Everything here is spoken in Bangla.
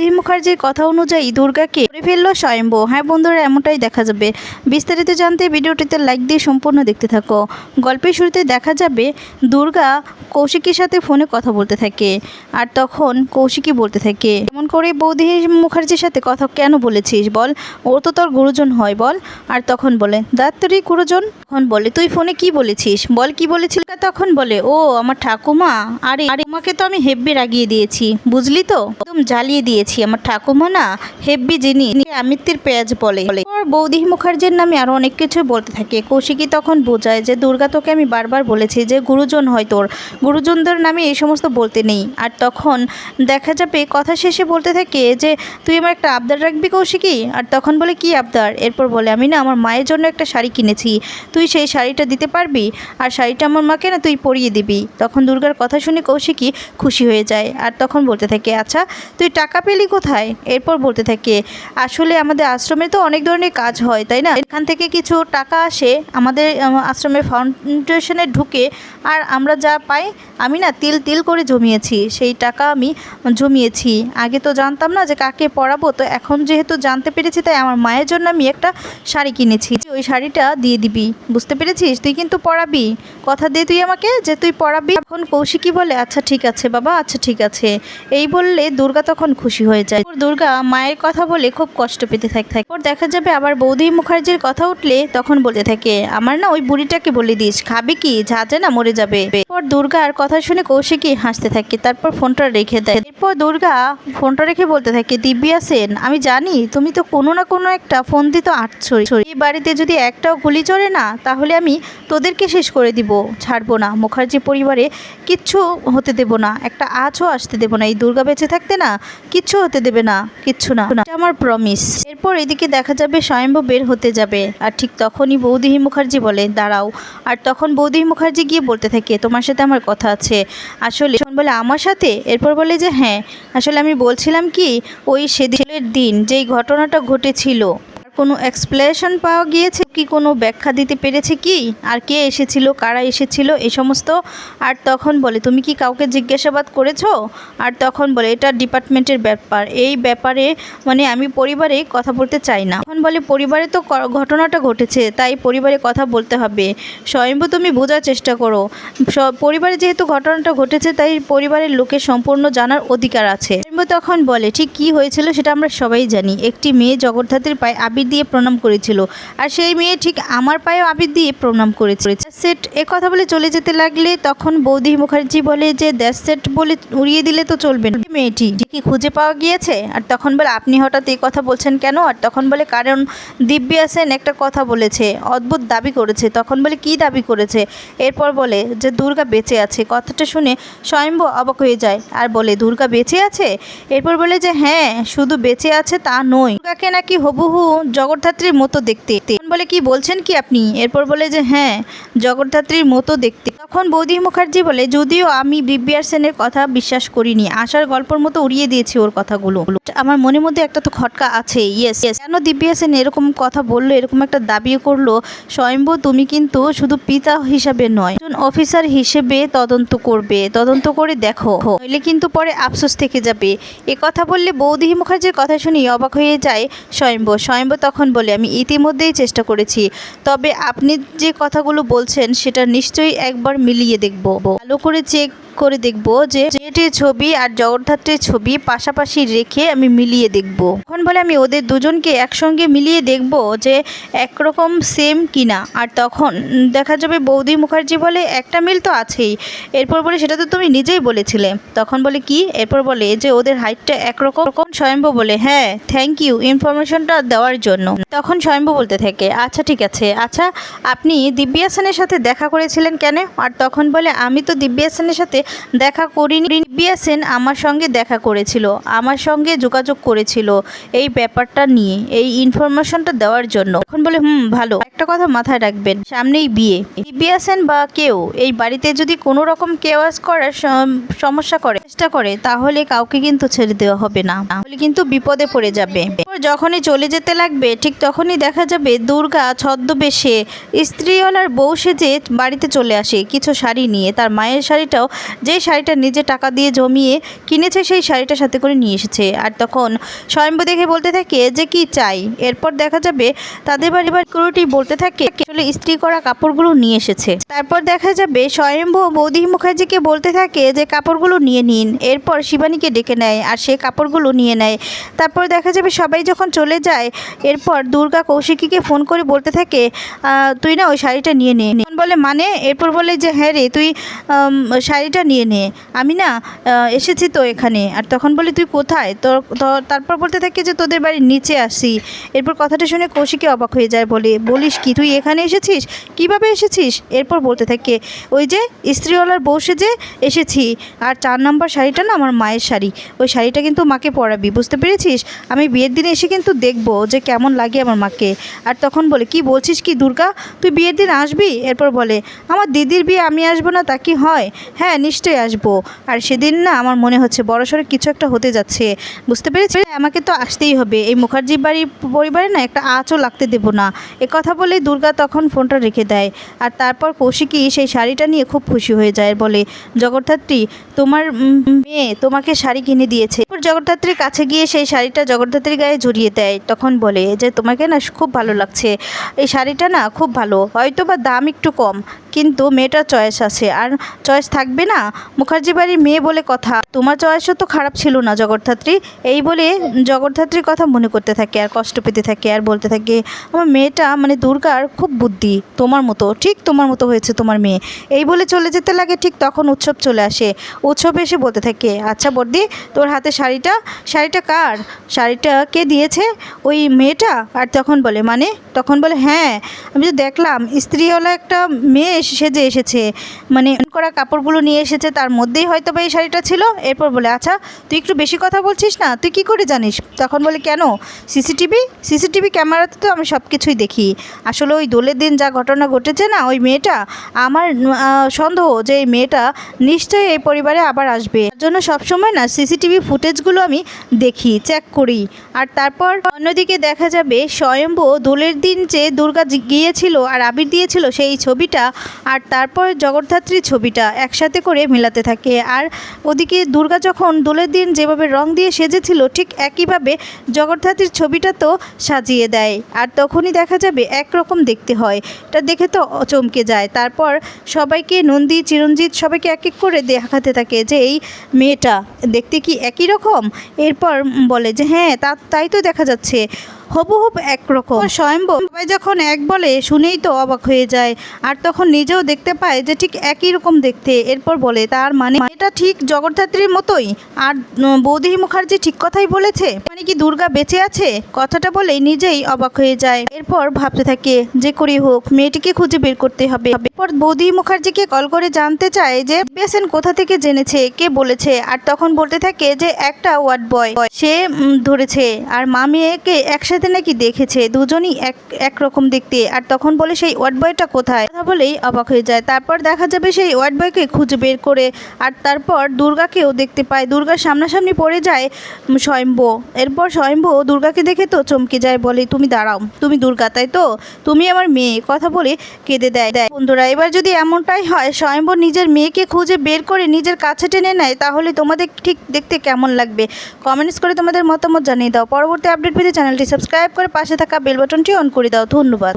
বৌদি মুখার্জির কথা অনুযায়ী দুর্গাকে করে ফেলল স্বয়ম্ভ। হ্যাঁ বন্ধুরা, এমনটাই দেখা যাবে। বিস্তারিত জানতে ভিডিওটিতে লাইক দিয়ে সম্পূর্ণ দেখতে থাকো। গল্পের শুরুতে দেখা যাবে, দুর্গা কৌশিকের সাথে ফোনে কথা বলতে থাকে। আর তখন কৌশিকই বলতে থাকে, এমন করে বৌদি মুখার্জির সাথে কথা কেন বলেছিস বল? ও তো তোর গুরুজন হয় বল। আর তখন বলে দাত্তরি গুরুজন? তখন বলে, তুই ফোনে কি বলেছিস বল? কি বলেছিল তখন বলে, ও, আমার ঠাকুমা। আরে আরে, তোমাকে তো আমি হেব্বি রাগিয়ে দিয়েছি, বুঝলি তো? একদম জ্বালিয়ে দিয়েছি। আমার ঠাকুমা না হেব্বি জিনিস আমিত্তির পেঁয়াজ বলে। ওর বৌদি মুখার্জির নামে আরও অনেক কিছু বলতে থাকে। কৌশিকী তখন বোঝায় যে, দুর্গা তোকে আমি বারবার বলেছি যে, গুরুজন হয় তোর। গুরুজনদের নামে এই সমস্ত বলতে নেই। আর তখন দেখা যাবে, কথা শেষে বলতে থাকে যে, তুই আমার একটা আবদার রাখবি কৌশিকী? আর তখন বলে, কি আবদার? এরপর বলে, আমি না আমার মায়ের জন্য একটা শাড়ি কিনেছি। তুই সেই শাড়িটা দিতে পারবি? আর শাড়িটা আমার মাকে না তুই পরিয়ে দিবি? তখন দুর্গার কথা শুনে কৌশিকী খুশি হয়ে যায়। আর তখন বলতে থাকে আচ্ছা তুই টাকা পেলি কোথায়? এরপর বলতে থাকে, আসলে আমাদের আশ্রমে তো অনেক ধরনের কাজ হয়, তাই না? এখান থেকে কিছু টাকা আসে, আমাদের আশ্রমের ফাউন্ডেশনে ঢুকে, আর আমরা যা পাই, আমি না তিল তিল করে জমিয়েছি। সেই টাকা আমি জমিয়েছি। আগে তো জানতাম না যে কাকে পড়াবো, তো এখন যেহেতু জানতে পেরেছি, তাই আমার মায়ের জন্য আমি একটা শাড়ি কিনেছি। ওই শাড়িটা দিয়ে দিবি, বুঝতে পেরেছিস? তুই কিন্তু পড়াবি। কথা দে তুই আমাকে যে তুই পড়াবি। এখন কৌশিকী বলে আচ্ছা ঠিক আছে বাবা আচ্ছা ঠিক আছে। এই বললে দুর্গা তখন খুশি হয়ে যায়। দুর্গা মায়ের কথা বলে খুব কষ্ট পেতে থাকে ওর দেখা যাবে আবার বৌদি মুখার্জির কথা উঠলে তখন বলতে থাকে, আমার না ওই বুড়িটাকে বলে দিস, খাবে কি? ঝাঁঝে না মরে যাবে। এরপর দুর্গার কথা শুনে কৌশিকী হাসতে থাকে, তারপর ফোনটা রেখে দেয়। এরপর দুর্গা ফোনটা রেখে বলতে থাকে, দিব্যা সেন, আমি জানি তুমি তো কোনো না কোনো একটা ফোন দিত আটছো এই বাড়িতে যদি একটাও গুলি চড়ে না, তাহলে আমি তোদেরকে শেষ করে দিব, ছাড়বো না। মুখার্জি পরিবারে কিচ্ছু হতে দেব না, একটা আজও আসতে দেব না। এই দুর্গা বেঁচে থাকতে না কিচ্ছু হতে দেবে না, কিচ্ছু না। আমার প্রমিস এরপর এদিকে দেখা যাবে স্বয়ম্ভ বের হতে যাবে। আর ঠিক তখনই বৌদিহি মুখার্জি বলে, দাঁড়াও। আর তখন বৌদিহি মুখার্জি গিয়ে বলতে থাকে, তোমার সাথে আমার কথা আছে। আসলে বলে, আমার সাথে? এরপর বলে যে হ্যাঁ। আসলে আমি বলছিলাম কি, ওই সেদিনের দিন, যেই ঘটনাটা ঘটেছিল কোনো এক্সপ্লেনেশন পাওয়া গিয়েছে? কি কোনো ব্যাখ্যা দিতে পেরেছে কি? আর কে এসেছিল? কারা এসেছিল? এই সমস্ত? আর তখন বলে, তুমি কি কাউকে জিজ্ঞাসাবাদ করেছ? আর তখন বলে, এটা ডিপার্টমেন্টের ব্যাপার। এই ব্যাপারে মানে আমি পরিবারে কথা বলতে চাই না। তখন বলে, পরিবারে তো ঘটনাটা ঘটেছে, তাই পরিবারে কথা বলতে হবে। স্বয়ম্ভু তুমি বোঝার চেষ্টা করো। পরিবারে যেহেতু ঘটনাটা ঘটেছে, তাই পরিবারের লোকের সম্পূর্ণ জানার অধিকার আছে। স্বয়ম্ভু তখন বলে, ঠিক কি হয়েছিল সেটা আমরা সবাই জানি। একটি মেয়ে জগদ্ধাত্রীর পায়ে আবির দিয়ে প্রণাম করেছিল। আর সেই মেয়ে ঠিক আমার পায়েও আবির দিয়ে প্রণাম করেছে। সেট এ কথা বলে চলে যেতে লাগলে তখন বৌদি মুখার্জি বলে যে দ্যাট সেট বলে উড়িয়ে দিলে তো চলবে না। মেয়েটি কি খুঁজে পাওয়া গিয়েছে? আর তখন বলে, আপনি হঠাৎ এই কথা বলছেন কেন? আর তখন বলে, কারণ দিব্যা সেন একটা কথা বলেছে, অদ্ভুত দাবি করেছে। তখন বলে, কি দাবি করেছে? এরপর বলে যে, দুর্গা বেঁচে আছে। কথাটা শুনে স্বয়ম্ভ অবাক হয়ে যায়। আর বলে, দুর্গা বেঁচে আছে? এরপর বলে যে হ্যাঁ শুধু বেঁচে আছে তা নয়। দুর্গাকে নাকি হবুহু জগদ্ধাত্রীর মতো দেখতে। বলে, কি বলছেন কি আপনি? এরপর বলে যে হ্যাঁ জগদ্ধাত্রীর মতো দেখতে। তখন বৌদি মুখার্জি বলে, যদিও আমি দিব্যার সেনের কথা বিশ্বাস করিনি, আশার গল্পর মতো উড়িয়ে দিয়েছি ওর কথাগুলো। আমার মনের মধ্যে একটা তো খটকা আছে ইয়েস ইয়েস কেন দিব্যা সেন এরকম কথা বলল, এরকম একটা দাবিও করল? স্বয়ম্ভু, তুমি কিন্তু শুধু পিতা হিসাবে নয়, একজন অফিসার হিসেবে তদন্ত করবে, তদন্ত করে দেখো, নইলে কিন্তু পরে আফসোস থেকে যাবে। এ কথা বললে বৌদি মুখার্জির কথা শুনি অবাক হয়ে যায় স্বয়ম্ভ। স্বয়ম্ভ তখন বলে, আমি ইতিমধ্যেই চেষ্টা করেছি। তবে আপনি যে কথাগুলো বলছেন সেটা নিশ্চয়ই একবার মিলিয়ে দেখব। ভালো করে চেক করে দেখব যে জেটের ছবি আর জগদ্ধাত্রীর ছবি পাশাপাশি রেখে আমি মিলিয়ে দেখব। তখন বলে, আমি ওদের দুজনকে একসঙ্গে মিলিয়ে দেখব যে একরকম সেম কিনা। আর তখন দেখা যাবে বৌদি মুখার্জি বলে, একটা মিল তো আছেই। এরপর বলে, সেটা তো তুমি নিজেই বলেছিলে। তখন বলে, কি? এরপর বলে, যে ওদের হাইটটা একরকম। স্বয়ম্ভ বলে হ্যাঁ থ্যাংক ইউ ইনফরমেশনটা দেওয়ার জন্য। তখন স্বয়ম্ভ বলতে থাকে আচ্ছা ঠিক আছে। আচ্ছা আপনি দিব্যা সেনের সাথে দেখা করেছিলেন কেন? আর তখন বলে, আমি তো দিব্যা সেনের সাথে দেখা করিনি। সেন আমার সঙ্গে দেখা করেছিল, আমার সঙ্গে যোগাযোগ করেছিল এই ব্যাপারটা নিয়ে, এই ইনফরমেশনটা দেওয়ার জন্য। তখন বলে, হুম, ভালো। একটা কথা মাথায় রাখবেন, সামনেই বিয়ে। আছেন বা কেউ এই বাড়িতে যদি কোনো রকম কেওয়াজ করার সমস্যা করে, চেষ্টা করে, তাহলে কাউকে কিন্তু ছেড়ে দেওয়া হবে না। তাহলে কিন্তু বিপদে পড়ে যাবে। যখনই চলে যেতে লাগবে, ঠিক তখনই দেখা যাবে দুর্গা ছদ্মবেশে স্ত্রীওয়ালার বউ সেজে বাড়িতে চলে আসে, কিছু শাড়ি নিয়ে। তার মায়ের শাড়িটাও যে শাড়িটা নিজে টাকা দিয়ে জমিয়ে কিনেছে সেই শাড়িটা সাথে করে নিয়ে এসেছে। আর তখন স্বয়ম্ভু দেখে বলতে থাকে, যে কি চাই? এরপর দেখা যাবে তাদের বাড়ি বাড়ি কুরুটি বলতে থাকে, আসলে ইস্ত্রি করা কাপড়গুলো নিয়ে এসেছে। তারপর দেখা যাবে স্বয়ম্ভু বৌদি মুখার্জিকে বলতে থাকে, যে কাপড়গুলো নিয়ে নিন। এরপর শিবানীকে ডেকে নেয় আর সে কাপড়গুলো নিয়ে নেয়। তারপর দেখা যাবে সবাই যখন চলে যায়, এরপর দুর্গা কৌশিকীকে ফোন করে বলতে থাকে তুই না ওই শাড়িটা নিয়ে নে। বলে মানে? এরপর বলে যে হ্যাঁ রে, তুই শাড়িটা নিয়ে নে। আমি না এসেছি তো এখানে। আর তখন বলে, তুই কোথায়? তোর, তারপর বলতে থাকে যে, তোদের বাড়ির নিচে আসি। এরপর কথাটা শুনে কৌশিকী অবাক হয়ে যায়, বলে, বলিস কি, তুই এখানে এসেছিস? কীভাবে এসেছিস? এরপর বলতে থাকে, ওই যে, স্ত্রীওয়ালার বউ সেজে এসেছি, আর চার নম্বর শাড়িটা না আমার মায়ের শাড়ি। ওই শাড়িটা কিন্তু মাকে পরাবি, বুঝতে পেরেছিস? আমি বিয়ের দিনে এসে কিন্তু দেখব যে, কেমন লাগে আমার মাকে। আর তখন বলে, কি বলছিস কি দুর্গা? তুই বিয়ের দিন আসবি? এরপর বলে, আমার দিদির বিয়ে আমি আসব না তা কি হয়? হ্যাঁ নিশ্চয়ই আসব। আর সেদিন না আমার মনে হচ্ছে বড়সড় কিছু একটা হতে যাচ্ছে। বুঝতে পেরেছি? আমাকে তো আসতেই হবে। এই মুখার্জি বাড়ির পরিবারে না একটা আঁচও লাগতে দেব না। এ কথা বলে দুর্গা তখন ফোনটা রেখে দেয়। আর তারপর কৌশিকী সেই শাড়িটা নিয়ে খুব খুশি হয়ে যায়, বলে, জগদ্ধাত্রী, তোমার মেয়ে তোমাকে শাড়ি কিনে দিয়েছে। জগদ্ধাত্রীর কাছে গিয়ে সেই শাড়িটা জগদ্ধাত্রীর গায়ে জড়িয়ে দেয়। তখন বলে, যে তোমাকে না খুব ভালো লাগছে। এই শাড়িটা না খুব ভালো। হয়তো বা দাম একটু একটু কম কিন্তু মেয়েটার চয়েস আছে। আর চয়েস থাকবে না মুখার্জি বাড়ির মেয়ে বলে কথা। তোমার চয়েসও তো খারাপ ছিল না, জগদ্ধাত্রী। এই বলে জগদ্ধাত্রীর কথা মনে করতে থাকে, আর কষ্ট পেতে থাকে, আর বলতে থাকে, আমার মেয়েটা মানে দুর্গার খুব বুদ্ধি, তোমার মতো, ঠিক তোমার মতো হয়েছে তোমার মেয়ে। এই বলে চলে যেতে লাগে, ঠিক তখন উৎসব চলে আসে। উৎসব এসে বলতে থাকে আচ্ছা বর্দি তোর হাতে শাড়িটা শাড়িটা কার? শাড়িটা কে দিয়েছে? ওই মেয়েটা? আর তখন বলে মানে? তখন বলে হ্যাঁ আমি তো দেখলাম, স্ত্রীওয়ালা একটা মেয়ে সেজে এসেছে মানে করা কাপড়গুলো নিয়ে এসেছে, তার মধ্যেই হয়তো বা এই শাড়িটা ছিল। এরপর বলে আচ্ছা তুই একটু বেশি কথা বলছিস না? তুই কি করে জানিস? তখন বলে, কেন? সিসিটিভি? সিসিটিভি ক্যামেরাতে তো আমি সব কিছুই দেখি। আসলে ওই দোলের দিন যা ঘটনা ঘটেছে না, ওই মেয়েটা আমার সন্দেহ যে এই মেয়েটা নিশ্চয়ই এই পরিবারে আবার আসবে। তার জন্য সবসময় না সিসিটিভি ফুটেজগুলো আমি দেখি চেক করি। আর তারপর অন্যদিকে দেখা যাবে, স্বয়ম্ভ দোলের দিন যে দুর্গা গিয়েছিল আর আবির দিয়েছিল সেই ছবিটা আর তারপর জগদ্ধাত্রীর ছবিটা একসাথে করে মেলাতে থাকে। আর ওদিকে দুর্গা যখন দোলের দিন যেভাবে রং দিয়ে সেজেছিল, ঠিক একইভাবে জগদ্ধাত্রীর ছবিটা তো সাজিয়ে দেয়। আর তখনই দেখা যাবে একরকম দেখতে হয়। এটা দেখে তো চমকে যায়। তারপর সবাইকে নন্দী, চিরঞ্জিত সবাইকে এক এক করে দেখাতে থাকে যে এই মেয়েটা দেখতে কি একই রকম? এরপর বলে যে হ্যাঁ তা, তাই তো দেখা যাচ্ছে। হবুহব একরকম। স্বয়ম্ভব সবাই যখন এক বলে, শুনেই তো অবাক হয়ে যায়। আর তখন নিজেও দেখতে পায় যে ঠিক একই রকম দেখতে। এরপর বলে, তার মানে এটা ঠিক জগদ্ধাত্রীর মতোই। আর বৌদি মুখার্জি ঠিক কথাই বলেছে? মানে কি দুর্গা বেঁচে আছে? কথাটা বলেই নিজেই অবাক হয়ে যায়। এরপর ভাবতে থাকে, যে করেই হোক, মেয়েটিকে খুঁজে বের করতে হবে। এরপর বৌদি মুখার্জিকে কল করে জানতে চায় যে, বেসেন কোথা থেকে জেনেছে? কে বলেছে? আর তখন বলতে থাকে যে, একটা ওয়ার্ড বয়। সে ধরেছে। আর মা মেয়েকে একসাথে নাকি দেখেছে, দুজনই এক, একরকম দেখতে। আর তখন বলে সেই ওয়ার্ড বয়টা কোথায়? কথা বলেই অবাক হয়ে যায়। তারপর দেখা যাবে সেই ওয়ার্ড বয়কে খুঁজে বের করে, আর তারপর দুর্গাকেও দেখতে পায়। দুর্গার সামনাসামনি পড়ে যায় স্বয়ম্ভু। এরপর স্বয়ম্ভু দুর্গাকে দেখে তো চমকে যায়, বলে, তুমি দাঁড়াও, তুমি দুর্গা, তাই তো? তুমি আমার মেয়ে। কথা বলে কেঁদে দেয়। দেয় বন্ধুরা, এবার যদি এমনটাই হয় স্বয়ম্ভর নিজের মেয়েকে খুঁজে বের করে নিজের কাছে টেনে নেয়, তাহলে তোমাদের ঠিক দেখতে কেমন লাগবে? কমেন্টস করে তোমাদের মতামত জানিয়ে দাও। পরবর্তী আপডেট পেতে চ্যানেলটি সাবস্ক্রাইব করে পাশে থাকা বেল বাটনটি অন করে দাও। ধন্যবাদ।